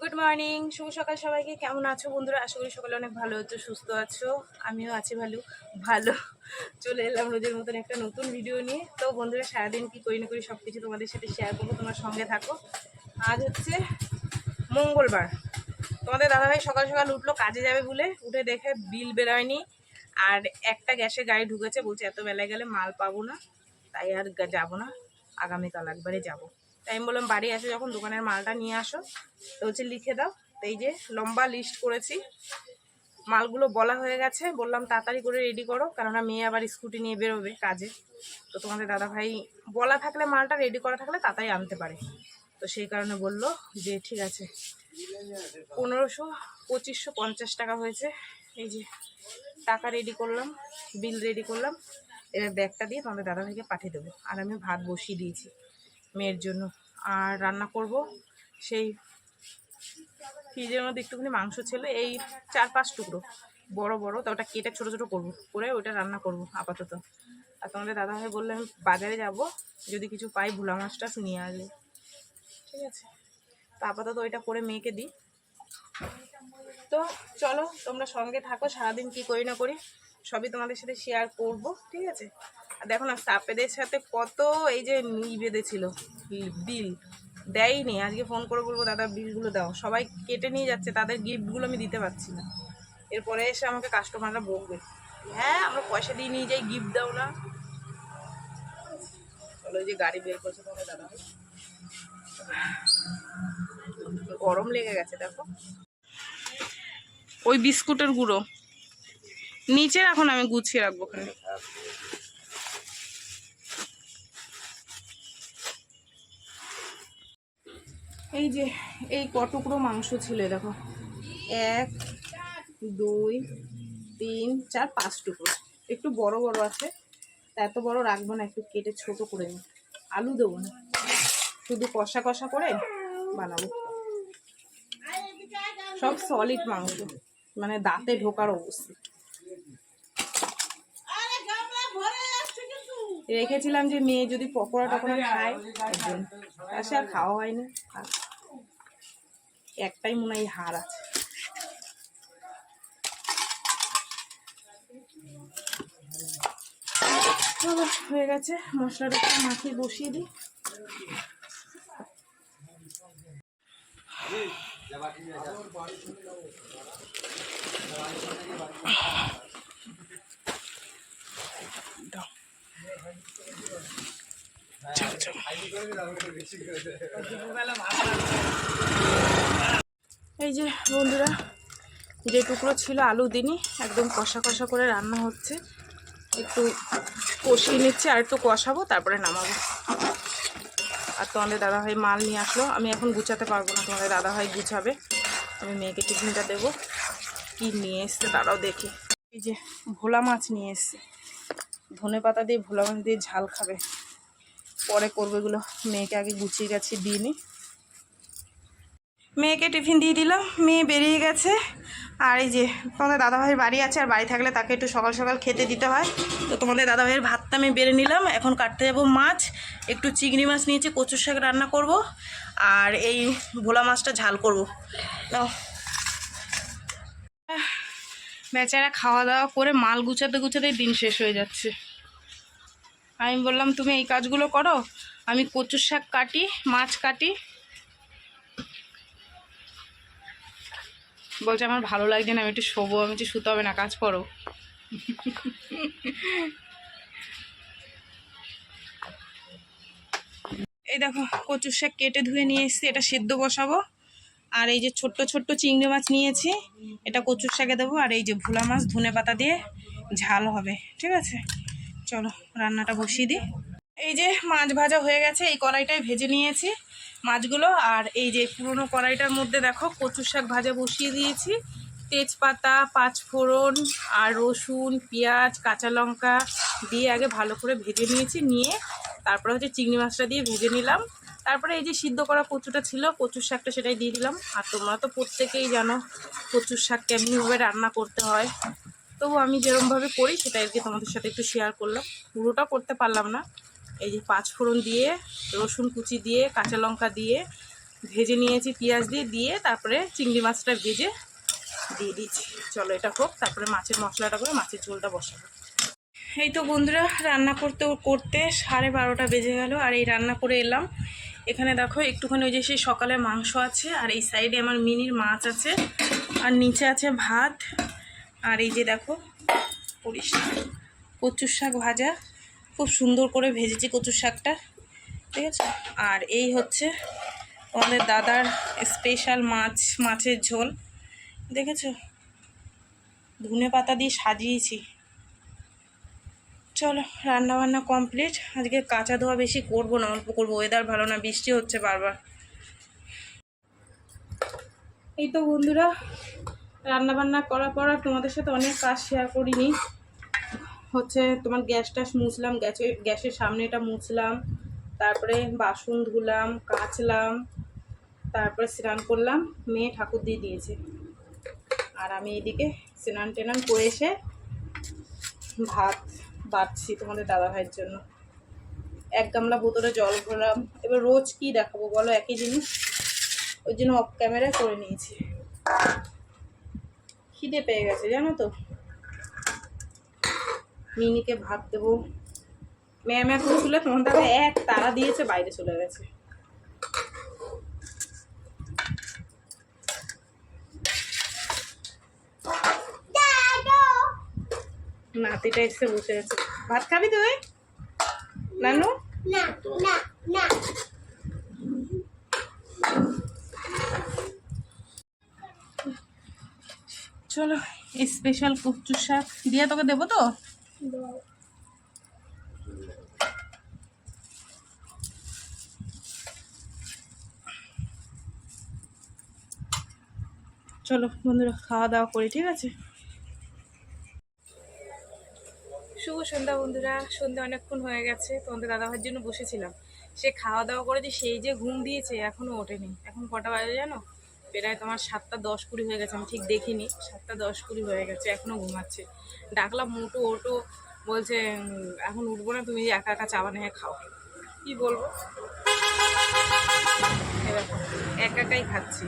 Good morning শুভ সকাল সবাইকে। কেমন আছো বন্ধুরা? আশা করি সকালে অনেক ভালো আছো, সুস্থ আছো। আমিও আছি ভালো ভালো। চলে এলাম রোজের মতন একটা নতুন ভিডিও নিয়ে। তো বন্ধুরা, সারাদিন কি করি না করি সব কিছু তোমাদের সাথে শেয়ার করব, তোমার সঙ্গে থাকো। আজ হচ্ছে মঙ্গলবার। তোমাদের দাদাভাই সকাল সকাল উঠল, কাজে যাবে বলে। উঠে দেখে বিল বেরোয়নি। আর একটা গ্যাসে গাড়ি ঢুকেছে, বলছে এত বেলায় গেলে মাল পাবো না। তাই আর যাব না। আগামীকাল একবারে যাব। তাই আমি বললাম, বাড়ি আসো যখন দোকানের মালটা নিয়ে আসো। তো হচ্ছে লিখে দাও। তো এই যে লম্বা লিস্ট করেছি। মালগুলো বলা হয়ে গেছে। বললাম, তাড়াতাড়ি করে রেডি করো, কেননা মেয়ে আবার স্কুটি নিয়ে বেরোবে কাজে। তো তোমাদের দাদা ভাই বলা থাকলে মালটা রেডি করা থাকলে তাড়াতাড়ি আনতে পারে। তো সেই কারণে বলল যে, ঠিক আছে। পনেরোশো পঁচিশশো পঞ্চাশ টাকা হয়েছে। এই যে টাকা রেডি করলাম বিল রেডি করলাম। এবার ব্যাগটা দিয়ে তোমাদের দাদাভাইকে পাঠিয়ে দেবো। আর আমি ভাত বসিয়ে দিয়েছি। মেয়ের জন্য। আর রান্না করব সেই ফ্রিজের মধ্যে একটুখানি মাংস ছিল, এই চার পাঁচ টুকরো। বড় বড়, তো ওটা কেটে ছোটো ছোটো করব, করে ওইটা রান্না করব আপাতত। আর তোমাদের দাদাভাই বললে আমি বাজারে যাব, যদি কিছু পাই ভোলা মাছ টাছ নিয়ে আসবে। ঠিক আছে? তো আপাতত ওইটা করে মেয়েকে দিই। তো চলো, তোমরা সঙ্গে থাকো, সারাদিন কি করি না করি, সবই তোমাদের সাথে শেয়ার করব, ঠিক আছে? দেখো না, সাপেদের সাথে কত এই যে ই বেঁধেছিল। বিল। দেয়নি। আজকে ফোন করে বলব, দাদা, বিলগুলো দাও। সবাই কেটে নিয়ে যাচ্ছে, তাদের গিফটগুলো আমি দিতে পারছি না। এরপরে এসে আমাকে কাস্টমাররা বকবে হ্যাঁ আমরা পয়সা দিয়ে নিয়ে যাই গিফট দাও না। চলো যে গাড়ি বের করছে তোমাদের দাদা। গরম লেগে গেছে, দেখো। ওই বিস্কুটের গুঁড়ো। নিচে রাখুন আমি গুছিয়ে রাখব ওখানে। এই যে, এই কটুকরো মাংস ছিল দেখো। এক, দুই, তিন, চার, পাঁচ টুকরো। একটু বড় বড় আছে। তা এত বড় রাখব না, একটু কেটে ছোট করে নিই। আলু দেবো না। শুধু কষা কষা করে বানাবো। সব সলিড মাংস। মানে দাঁতে ঢোকার অবস্থা। রেখেছিলাম যে মেয়ে যদি পকোড়া টকোড়া খায় একজন সে আর খাওয়া হয়নি একটাই মনে হয় হার আছে হয়ে গেছে মশলাটা একটু মাখিয়ে বসিয়ে দিই। এই যে বন্ধুরা, যে টুকরো ছিল আলু দিনই একদম কষা কষা করে রান্না হচ্ছে। একটু কষিয়ে নিচ্ছি, আর একটু কষাবো, তারপরে নামাবো। আর তোমাদের দাদাভাই মাল নিয়ে আসলো। আমি এখন গুছাতে পারব না, তোমাদের দাদাভাই গুছাবে। আমি মেয়েকে টিফিনটা দেবো। কি নিয়ে এসছে তারাও দেখি। এই যে ভোলা মাছ নিয়ে এসছে। ধনে পাতা দিয়ে ভোলা মাছ দিয়ে ঝাল খাবে। পরে করবে এগুলো। মেয়েকে আগে গুছিয়ে গেছি, দিয়ে মেয়েকে টিফিন দিয়ে দিলাম, মেয়ে বেরিয়ে গেছে। আর এই যে, তোমাদের দাদাভাইয়ের বাড়ি আছে, আর বাড়ি থাকলে তাকে একটু সকাল সকাল খেতে দিতে হয়। তো তোমাদের দাদাভাইয়ের ভাতটা আমি বেড়ে নিলাম, এখন কাটতে যাব মাছ। একটু চিংড়ি মাছ নিয়েছি, কচুর শাক রান্না করব। আর এই ভোলা মাছটা ঝাল করব। বেচারা খাওয়া দাওয়া করে মাল গুছাতে গুছাতেই দিন শেষ হয়ে যাচ্ছে। আমি বললাম, তুমি এই কাজগুলো করো, আমি কচুর শাক কাটি, মাছ কাটি। বলছে, আমার ভালো লাগছে না, আমি একটু শোবো, আমি একটু শুতে হবে না, কাজ করো। এই দেখো, কচুর শাক কেটে ধুয়ে নিয়ে এসেছি, এটা সেদ্ধ বসাবো। আর এই যে ছোট্ট ছোট্ট চিংড়ি মাছ নিয়েছি, এটা কচুর শাকে দেবো। আর এই যে ভোলা মাছ ধনে পাতা দিয়ে ঝাল হবে, ঠিক আছে? চলো রান্নাটা বসিয়ে দিই। এই যে মাছ ভাজা হয়ে গেছে, এই কড়াইটাই ভেজে নিয়েছি মাছগুলো। আর এই যে পুরনো কড়াইটার মধ্যে দেখো কচুর শাক ভাজা বসিয়ে দিয়েছি। তেজপাতা, পাঁচফোড়ন আর রসুন, পেঁয়াজ, কাঁচা লঙ্কা দিয়ে আগে ভালো করে ভেজে নিয়েছি, নিয়ে তারপরে হচ্ছে চিংড়ি মাছটা দিয়ে ভেজে নিলাম। তারপরে এই যে সিদ্ধ করা কচুটা ছিল, কচুর শাকটা সেটাই দিয়ে দিলাম। আর তোমরা তো প্রত্যেকেই জানো কচুর শাক কেমনিভাবে রান্না করতে হয়। তবু আমি যেরমভাবে করি সেটা আর কি তোমাদের সাথে একটু শেয়ার করলাম। পুরোটা করতে পারলাম না। এই যে পাঁচ ফোড়ন দিয়ে, রসুন কুচি দিয়ে, কাঁচা লঙ্কা দিয়ে, ভেজে নিয়েছি, পেঁয়াজ দিয়ে দিয়ে তারপরে চিংড়ি মাছটা ভেজে দিয়ে দিয়েছি। চলো এটা হোক, তারপরে মাছের মশলাটা করে মাছের ঝোলটা বসাবো। এই তো বন্ধুরা, রান্না করতে করতে সাড়ে বারোটা বেজে গেল আর এই রান্না করে এলাম। এখানে দেখো, একটুখানি ওই যে সেই সকালে মাংস আছে আর এই সাইডে আমার মিনির মাছ আছে। আর নিচে আছে ভাত। আর এই যে দেখো, পরিষ্কার। কচুর শাক ভাজা, খুব সুন্দর করে ভেজেছি কচুর শাকটা, ঠিক আছে? আর এই হচ্ছে আমাদের দাদার স্পেশাল মাছ, মাছের ঝোল, দেখেছ? ধনে পাতা দিয়ে সাজিয়েছি। চলো রান্না বান্না কমপ্লিট আজকে কাঁচা ধোয়া বেশি করব না, অল্প করব। ওয়েদার ভালো না, বৃষ্টি হচ্ছে বারবার। এই তো বন্ধুরা রান্না বান্না করার পর আর তোমাদের সাথে অনেক কাজ শেয়ার করিনি। হচ্ছে তোমার গ্যাস ট্যাস মুছলাম, গ্যাসে, গ্যাসের সামনে এটা মুছলাম, তারপরে বাসন ধুলাম, কাচলাম, তারপরে স্নান করলাম, মেয়ে ঠাকুর দিয়ে দিয়েছে। আর আমি এদিকে স্নান টেনান করে এসে ভাত বাড়ছি তোমাদের দাদা ভাইয়ের জন্য। এক গামলা বোতলে জল ভরলাম। এবার রোজ কি দেখাবো বলো? একই জিনিস। ওই জন্য অফ ক্যামেরায় করে নিয়েছি। খিদে পেয়ে গেছে, জানো তো? মিনিকে ভাত দেবো। ম্যাম ছিল তোমার দাদা এক তারা দিয়েছে, বাইরে চলে গেছে। নাতিটা এসে বসে আছে। ভাত খাবি তুই? নানু? না না না। চলো স্পেশাল কচু শাক। দিয়ে তোকে দেবো তো? চলো, বন্ধুরা, খাওয়া দাওয়া করি, ঠিক আছে? শুভ সন্ধ্যা, বন্ধুরা। সন্ধ্যা অনেকক্ষণ হয়ে গেছে, তোমাদের দাদাভাইয়ের জন্য বসেছিলাম। সে খাওয়া দাওয়া করে যে সেই যে ঘুম দিয়েছে এখনও ওঠেনি। এখন কটা বাজে জানো? প্রায় তোমার সাতটা দশ কুড়ি হয়ে গেছে, আমি ঠিক দেখিনি। সাতটা দশ কুড়ি হয়ে গেছে এখনও ঘুমাচ্ছে। ডাকলাম, মোটো, ওটো, বলছে এখন উঠবো না, তুমি একা একা চা বানিয়ে খাও। কি বলব? একা একাই খাচ্ছি।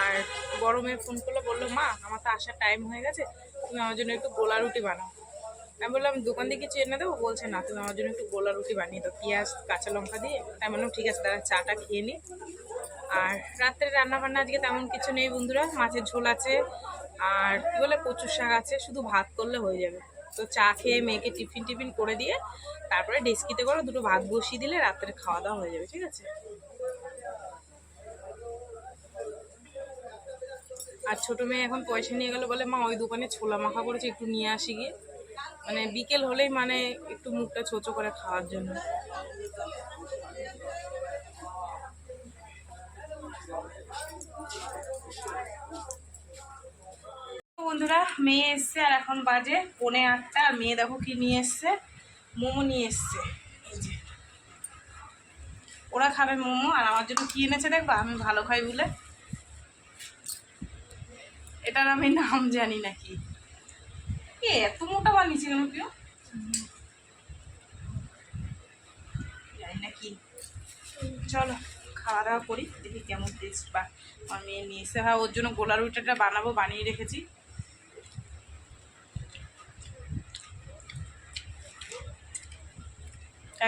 আর বড় মেয়ে ফোন করল, বলল, মা, আমার তো আসার টাইম হয়ে গেছে, তুমি আমার জন্য একটু গোলা রুটি বানাও। আমি বললাম, দোকান থেকে কিছু এনে দেবো? বলছে, না, তুমি আমার জন্য একটু গোলা রুটি বানিয়ে দাও। পেঁয়াজ, কাঁচা লঙ্কা দিয়ে। আমি বললাম, ঠিক আছে তারা চাটা খেয়ে নি। আর রাত্রে রান্না বান্না আজকে তেমন কিছু নেই বন্ধুরা। মাছের ঝোল আছে, আর কি বলে, কচুর শাক আছে, শুধু ভাত করলে হয়ে যাবে। তো চা খেয়ে মেয়েকে টিফিন টিফিন করে দিয়ে তারপরে ডেস্কিতে করে দুটো ভাত বসিয়ে দিলে রাত্রে খাওয়া দাওয়া হয়ে যাবে, ঠিক আছে? আর ছোট মেয়ে এখন পয়সা নিয়ে গেল বলে, মা, ওই দোকানে ছোলা মাখা করেছে, একটু নিয়ে আসি গিয়ে। মানে বিকেল হলেই মানে একটু মুখটা ছোচো করে খাওয়ার জন্য। বন্ধুরা, মেয়ে এসছে আর এখন বাজে পৌনে আটটা। আর মেয়ে দেখো কি নিয়ে এসছে? মোমো নিয়ে এসছে। ওরা খাবে মোমো আর আমার জন্য কি এনেছে দেখবা? আমি ভালো খাই বলে। এটার আমি নাম জানি নাকি এ, এত মোটা বানিয়েছি কেন কেউ জানি না কি। চলো, খাওয়া দাওয়া করি, দেখি কেমন টেস্ট বা মেয়ে নিয়ে এসে হ্যাঁ ওর জন্য গোলা রুটিটা বানাবো, বানিয়ে রেখেছি।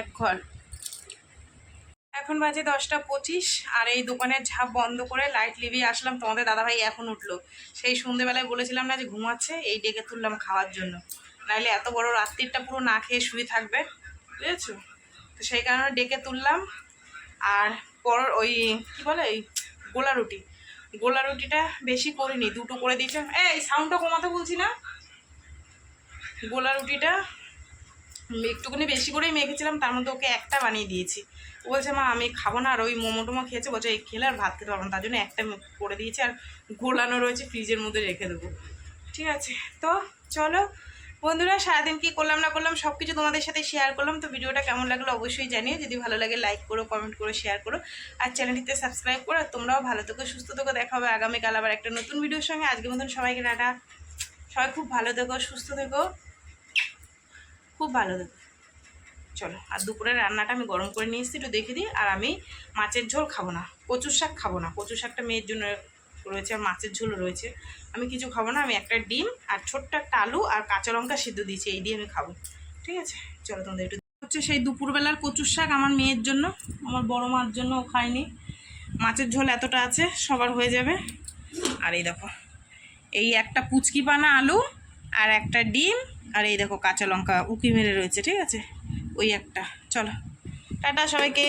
এক ঘর। এখন বাজে দশটা পঁচিশ, আর এই দোকানের ঝাঁপ বন্ধ করে লাইট লিভিয়ে আসলাম। তোমাদের দাদাভাই এখন উঠল। সেই সন্ধেবেলায় বলেছিলাম না যে ঘুমাচ্ছে, এই ডেকে তুললাম খাওয়ার জন্য। নাইলে এত বড় রাত্রিটা পুরো না খেয়ে শুয়ে থাকবে, বুঝেছ? তো সেই কারণে ডেকে তুললাম। আর পর ওই, কী বলে ওই গোলা রুটি। গোলা রুটিটা বেশি করিনি, দুটো করে দিয়েছিলাম। এই সাউন্ডটা কমাতে বলছি না। গোলা রুটিটা একটুখানি বেশি করেই মেখেছিলাম, তার মধ্যে ওকে একটা বানিয়ে দিয়েছি। ও বলছে, মা, আমি খাব না, আর ওই মোমো টোমো খেয়েছে, বলছে, এই খেলে আর ভাত খেতে পারব না, তার জন্য একটা করে দিয়েছি, আর গোলানো রয়েছে ফ্রিজের মধ্যে রেখে দেবো। ঠিক আছে, তো চলো বন্ধুরা, সারাদিন কি করলাম না করলাম সব কিছু তোমাদের সাথে শেয়ার করলাম। তো ভিডিওটা কেমন লাগল অবশ্যই জানিও। যদি ভালো লাগে লাইক করো কমেন্ট করো শেয়ার করো। আর চ্যানেলটিতে সাবস্ক্রাইব করো। আর তোমরাও ভালো থেকো, সুস্থ থেকো। দেখা হবে আগামীকাল আবার একটা নতুন ভিডিওর সঙ্গে। আজকের মতন সবাইকে টাটা। সবাই খুব ভালো থেকো, সুস্থ থেকো। খুব ভালো থেকো। চলো, আর দুপুরে রান্নাটা আমি গরম করে নিয়ে এসেছি, একটু দেখে দিই। আর আমি মাছের ঝোল খাব না, কচুর শাক খাব না। কচুর শাকটা মেয়ের জন্য রয়েছে, আর মাছের ঝোল রয়েছে। আমি কিছু খাব না, আমি একটা ডিম আর ছোট্ট একটা আলু আর কাঁচা লঙ্কা সিদ্ধ দিয়েছি, এই দিয়ে আমি খাব। ঠিক আছে? চলো তোমাদের একটু হচ্ছে সেই দুপুরবেলার কচুর শাক আমার মেয়ের জন্য। আমার বড় মার জন্য ও খায়নি। মাছের ঝোল এতটা আছে, সবার হয়ে যাবে। আর এই দেখো, এই একটা পুচকি পানা আলু আর একটা ডিম আর এই দেখো কাঁচা লঙ্কা উকি মেরে রয়েছে, ঠিক আছে? ওই একটা। চলো, টাটা সবাইকে।